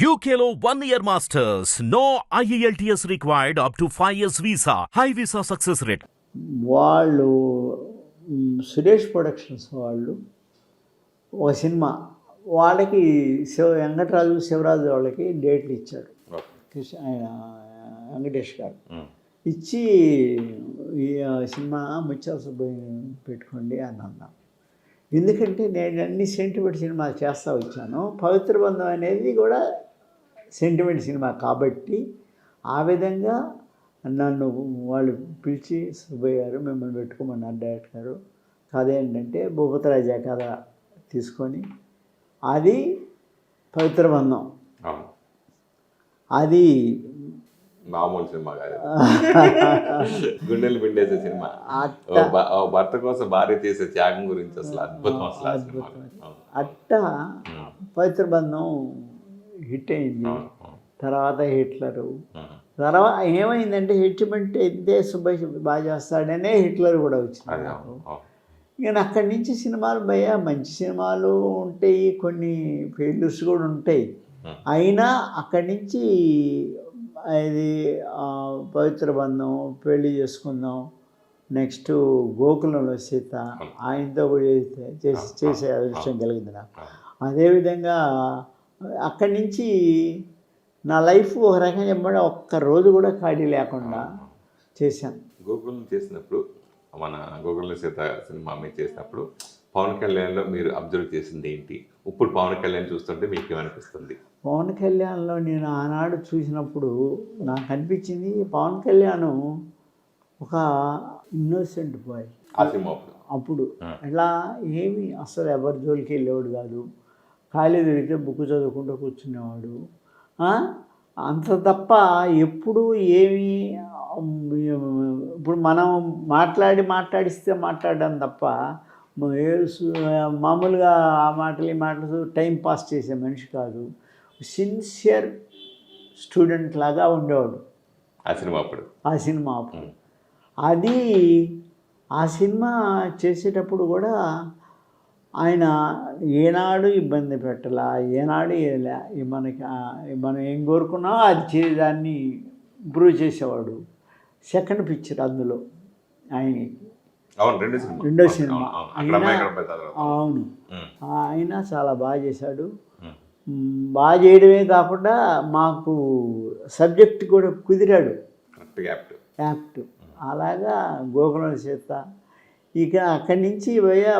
One year masters. No E IELTS required up to 5 years visa. High visa success rate. వాళ్ళు Suresh productions వాళ్ళు ఒక cinema వాళ్ళకి శివ వెంకటరాజు శివరాజు వాళ్ళకి డేట్లు ఇచ్చారు కృష్ణ ఆయన వెంకటేష్ గారు ఇచ్చి ఈ సినిమా ముత్యాల సుబ్బయ్య పెట్టుకోండి అని అన్నాను ఎందుకంటే నేను అన్ని సెంటిమెంట్ సినిమాలు చేస్తూ వచ్చాను పవిత్ర బంధం అనేది కూడా సెంటిమెంట్ సినిమా కాబట్టి ఆ విధంగా నన్ను వాళ్ళు పిలిచి సుబ్బయ్య గారు మిమ్మల్ని పెట్టుకోమన్నారు డైరెక్టర్ గారు. కథ ఏంటంటే భూపతిరాజా కథ తీసుకొని అది పవిత్ర బంధం. అది మామూలు సినిమా కాదు. గుండెలు పిండేసే సినిమా. భర్త కోసం భార్య చేసే త్యాగం గురించి అసలు అద్భుతం అసలు. అట్ట పవిత్ర బంధం హిట్ అయింది. తర్వాత హిట్లరు. తర్వాత ఏమైందంటే హిట్మెంట్ అయితే సుబ్బయ్య బాగా చేస్తాడనే హిట్లర్ కూడా వచ్చింది అదే నాకు. ఇక అక్కడి నుంచి సినిమాలు భయ మంచి సినిమాలు ఉంటాయి కొన్ని ఫెయిల్యూర్స్ కూడా ఉంటాయి. అయినా అక్కడి నుంచి ఇది ఆ, పవిత్ర బంధం పెళ్ళి చేసుకుందాం నెక్స్ట్ గోకులంలో సీత ఆయనతో కూడా చేస్తే చేసి చేసే అదృష్టం కలిగింది నాకు అదేవిధంగా అక్కడి నుంచి నా లైఫ్ ఒక రకంగా చెప్పండి ఒక్క రోజు కూడా ఖాళీ లేకుండా చేశాను. గోకులం చేసినప్పుడు మన గోకులం సీత సినిమా మీరు చేసినప్పుడు పవన్ కళ్యాణ్లో మీరు అబ్జర్వ్ చేసింది ఏంటి? ఇప్పుడు పవన్ కళ్యాణ్ చూస్తుంటే మీకు ఏమనిపిస్తుంది? పవన్ కళ్యాణ్లో నేను ఆనాడు చూసినప్పుడు నాకు అనిపించింది పవన్ కళ్యాణ్ ఒక ఇన్నోసెంట్ బాయ్ ఆ సినిమా అప్పుడు. ఎలా ఏమి అసలు ఎవరి జోలికి వెళ్ళేవాడు కాదు. ఖాళీ దొరికితే బుక్ చదువుకుంటూ కూర్చునేవాడు? అంత తప్ప ఎప్పుడు ఏమి ఇప్పుడు మనం మాట్లాడి మాట్లాడిస్తే మాట్లాడడం తప్ప మామూలుగా ఆ మాటలు ఈ మాటలు టైం పాస్ చేసే మనిషి కాదు. సిన్సియర్ స్టూడెంట్ లాగా ఉండేవాడు. ఆ సినిమా అప్పుడు. ఆ సినిమా అప్పుడు. అది ఆ సినిమా చేసేటప్పుడు కూడా ఆయన ఏనాడు ఇబ్బంది పెట్టలా ఏనాడు మనకి మనం ఏం కోరుకున్నామో అది చే దాన్ని ఇంప్రూవ్ చేసేవాడు. సెకండ్ పిక్చర్ అందులో ఆయనకి. అవును రెండు సినిమా. అవును, ఆయన చాలా బాగా చేశాడు. బాగా చేయడమే కాకుండా మాకు సబ్జెక్ట్ కూడా కుదిరాడు. యాప్ట్. అలాగా గోకులం సీత ఇక అక్కడి నుంచి పోయా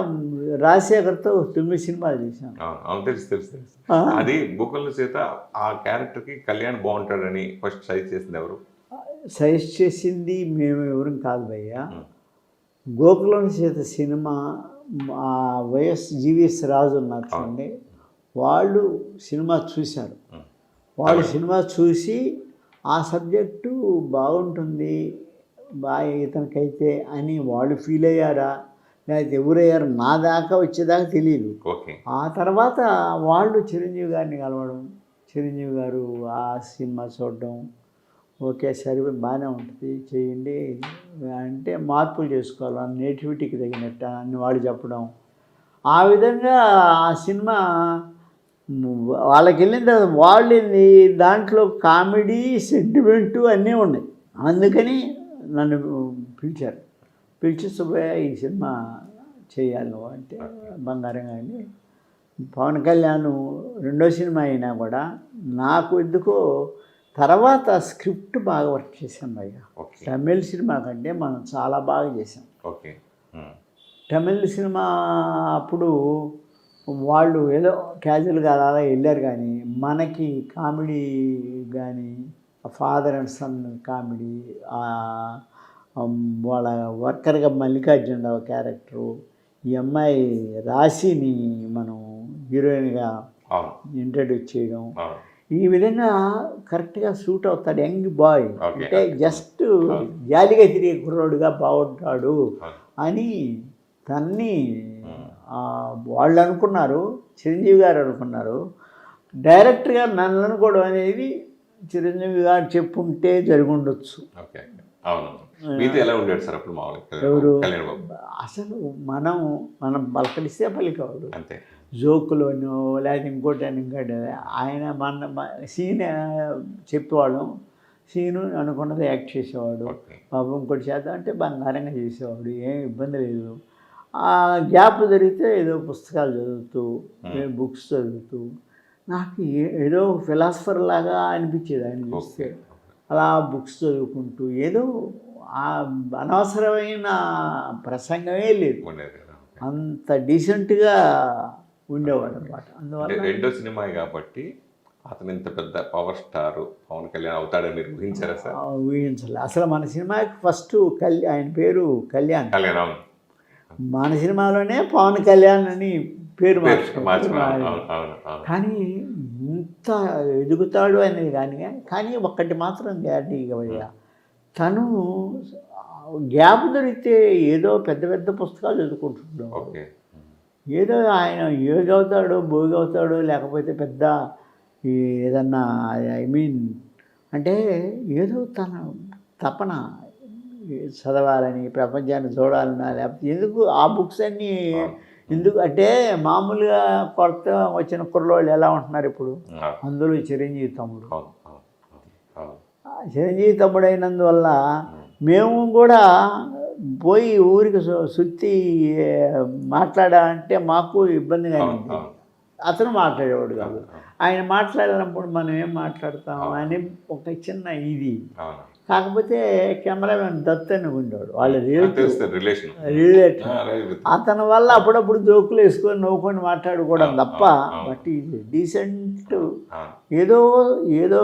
రాజశేఖర్తో తొమ్మిది సినిమాలు చేశాను. అవును తెలుసు తెలుసు తెలుసు. అది గోకుల సీత ఆ క్యారెక్టర్కి కళ్యాణ్ బాగుంటాడని ఫస్ట్ సజెస్ట్ చేసింది ఎవరు? సజెస్ట్ చేసింది మేము ఎవరం కాదు భయ్య. గోకులం సీత సినిమా ఆ వైఎస్ జీవిఎస్ రాజు ఉన్నారు చూడండి వాళ్ళు సినిమా చూశారు. వాళ్ళు సినిమా చూసి ఆ సబ్జెక్టు బాగుంటుంది బాగా ఇతనికైతే అని వాళ్ళు ఫీల్ అయ్యారా? లేకపోతే ఎవరయ్యారు? నా దాకా వచ్చేదాకా తెలియదు ఓకే. ఆ తర్వాత వాళ్ళు చిరంజీవి గారిని కలవడం చిరంజీవి గారు ఆ సినిమా చూడడం ఓకే సరే బాగానే ఉంటుంది చేయండి అంటే మార్పులు చేసుకోవాలి నేటివిటీకి తగినట్టు అని వాళ్ళు చెప్పడం. ఆ విధంగా ఆ సినిమా వాళ్ళకి వెళ్ళిన తర్వాత వాళ్ళు దాంట్లో కామెడీ సెంటిమెంటు అన్నీ ఉన్నాయి. అందుకని నన్ను పిలిచారు. పిలిచి సుబ్బయ్య ఈ సినిమా చేయాలి అంటే బంగారం కానీ పవన్ కళ్యాణ్ రెండో సినిమా అయినా కూడా నాకు ఎందుకో తర్వాత స్క్రిప్ట్ బాగా వర్క్ చేశాం భయ్య. తమిళ్ సినిమా కంటే మనం చాలా బాగా చేసాం ఓకే. తమిళ్ సినిమా అప్పుడు వాళ్ళు ఏదో క్యాజువల్గా అలా వెళ్ళారు కానీ మనకి కామెడీ కానీ ఫాదర్ అండ్ సన్ కామెడీ వాళ్ళ వర్కర్గా మల్లికార్జునరావు క్యారెక్టరు ఈ అమ్మాయి రాశిని మనం హీరోయిన్గా ఇంట్రడ్యూస్ చేయడం. ఈ విధంగా కరెక్ట్గా సూట్ అవుతాడు యంగ్ బాయ్. అంటే జస్ట్ జాలిగా తిరిగే కుర్రోడుగా బాగుంటాడు. అని తన్ని వాళ్ళు అనుకున్నారు చిరంజీవి గారు అనుకున్నారు డైరెక్ట్గా నన్ను అనుకోవడం అనేది చిరంజీవి గారు చెప్పుంటే జరిగి ఉండొచ్చు ఓకే. అవును. మీతో ఎలా ఉండేది సార్ అప్పుడు మామూలుగా? ఎవరు? అసలు మనం మనం పలకరిస్తే పలికేవాడు అంతే. జోకులోనో లేకపోతే ఇంకోటి అని ఇంకోటి. ఆయన మన సీన్ చెప్పేవాళ్ళం. సీను అనుకున్నది యాక్ట్ చేసేవాడు. పాపం ఇంకోటి చేద్దాం అంటే బంగారంగా చేసేవాడు. ఏం ఇబ్బంది లేదు. ఆ గ్యాప్ జరిగితే ఏదో పుస్తకాలు చదువుతూ బుక్స్ చదువుతూ నాకు ఏదో ఫిలాసఫర్ లాగా అనిపించేది ఆయన చూస్తే. అలా బుక్స్ చదువుకుంటూ ఏదో ఆ అనవసరమైన ప్రసంగమే లేదు. అంత డీసెంట్గా ఉండేవాడు అనమాట అందువల్ల రెండో సినిమా కాబట్టి అతను ఇంత పెద్ద పవర్ స్టార్ పవన్ కళ్యాణ్ అవుతాడని మీరు ఊహించారా సార్? ఊహించాలి. అసలు మన సినిమాకి ఫస్ట్ కళ్యాణ్ ఆయన పేరు కళ్యాణ్. కళ్యాణ్ మన సినిమాలోనే పవన్ కళ్యాణ్ అని పేరు మార్చుకున్నాను. కానీ ఇంత ఎదుగుతాడు అనేది కానీ కానీ ఒక్కటి మాత్రం గ్యారంటీగా అయ్యా తను గ్యాప్ దొరికితే ఏదో పెద్ద పెద్ద పుస్తకాలు చదువుకుంటున్నాడు ఏదో ఆయన యోగి అవుతాడో భోగి అవుతాడో లేకపోతే పెద్ద ఏదన్నా ఐ మీన్ అంటే ఏదో తన తపన చదవాలని ప్రపంచాన్ని చూడాలన్నా లేకపోతే ఎందుకు ఆ బుక్స్ అన్నీ ఎందుకు అంటే మామూలుగా కొత్త వచ్చిన కుర్రోళ్ళు ఎలా ఉంటున్నారు ఇప్పుడు? అందులో చిరంజీవి తమ్ముడు. చిరంజీవి తమ్ముడు అయినందువల్ల మేము కూడా పోయి ఊరికి సుత్తి మాట్లాడాలంటే మాకు ఇబ్బందిగా అవును అతను మాట్లాడేవాడు కాదు. ఆయన మాట్లాడినప్పుడు మనం ఏం మాట్లాడతాం అని ఒక చిన్న ఇది. కాకపోతే కెమెరామెన్ దత్ అని ఉండేవాడు. వాళ్ళ రిలేటివ్. రిలేషన్. రిలేటివ్. అతని వల్ల అప్పుడప్పుడు జోకులు వేసుకొని నవ్వుకొని మాట్లాడుకోవడం తప్ప. బట్ ఇది డీసెంట్. ఏదో ఏదో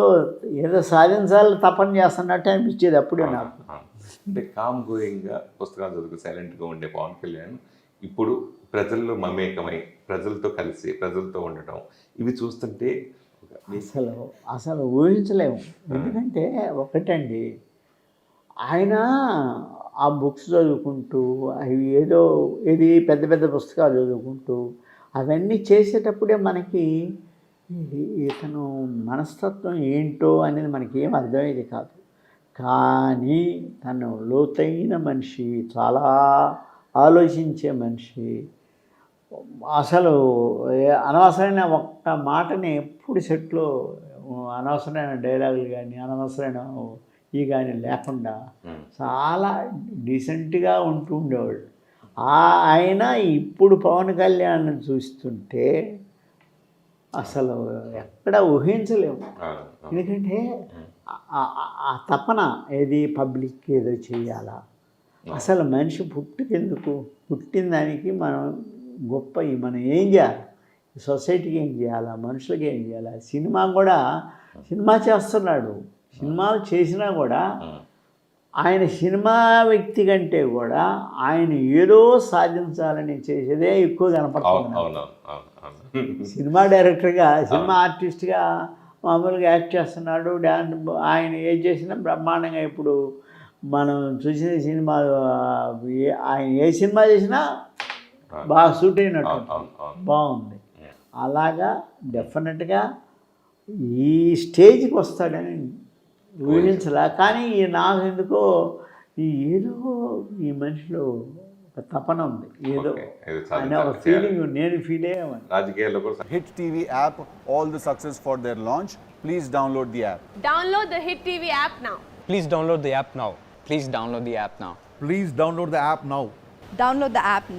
ఏదో సాధించాలి తపన చేస్తున్నట్టు అనిపించేది అప్పుడే నాకు. అంటే కామ్ గోయింగ్గా పుస్తకాలు చదువుకు సైలెంట్గా ఉండే పవన్ కళ్యాణ్ ఇప్పుడు ప్రజల్లో మమేకమై ప్రజలతో కలిసి ప్రజలతో ఉండటం ఇవి చూస్తుంటే అసలు అసలు ఊహించలేము. ఎందుకంటే ఒకటండి ఆయన ఆ బుక్స్ చదువుకుంటూ అవి ఏదో ఏది పెద్ద పెద్ద పుస్తకాలు చదువుకుంటూ అవన్నీ చేసేటప్పుడే మనకి ఇతను మనస్తత్వం ఏంటో అనేది మనకి ఏం అర్థమయ్యేది కాదు. కానీ తను లోతైన మనిషి చాలా ఆలోచించే మనిషి అసలు అనవసరమైన ఒక్క మాటని ఎప్పుడు సెట్లో అనవసరమైన డైలాగులు కానీ అనవసరమైన ఈ కానీ లేకుండా. చాలా డీసెంట్గా ఉంటూ ఉండేవాళ్ళు. ఆయన ఇప్పుడు పవన్ కళ్యాణ్ చూస్తుంటే అసలు ఎక్కడ ఊహించలేము. ఎందుకంటే ఆ తపన ఏది పబ్లిక్ ఏదో చేయాలా? అసలు మనిషి పుట్టుకెందుకు? పుట్టిన దానికి మనం గొప్ప ఈ మనం ఏం చేయాలి? సొసైటీకి ఏం చేయాలా? మనుషులకి ఏం చేయాలా? సినిమా కూడా సినిమా చేస్తున్నాడు. సినిమాలు చేసినా కూడా. ఆయన సినిమా వ్యక్తి కంటే కూడా ఆయన ఏదో సాధించాలని చేసేదే ఎక్కువ కనపడుతుంది సినిమా డైరెక్టర్గా సినిమా ఆర్టిస్ట్గా మామూలుగా యాక్ట్ చేస్తున్నాడు. డ్యాన్స్ ఆయన ఏం చేసినా బ్రహ్మాండంగా ఇప్పుడు మనం చూసిన ఏ- ఆయన ఏ సినిమా చేసినా బాగా సూట్ అయినట్టు బాగుంది. అలాగా డెఫినెట్గా ఈ స్టేజ్కి వస్తాడని ఊహించలే. కానీ ఈ నాకు ఎందుకో ఈ ఏదో ఈ మనిషిలో ఒక తపన ఉంది. ఏదో అనే ఒక ఫీలింగ్ నేను feel hit TV app all the success for their launch please download the app download the hit TV app now please download the app now please download the app now please download the app download the app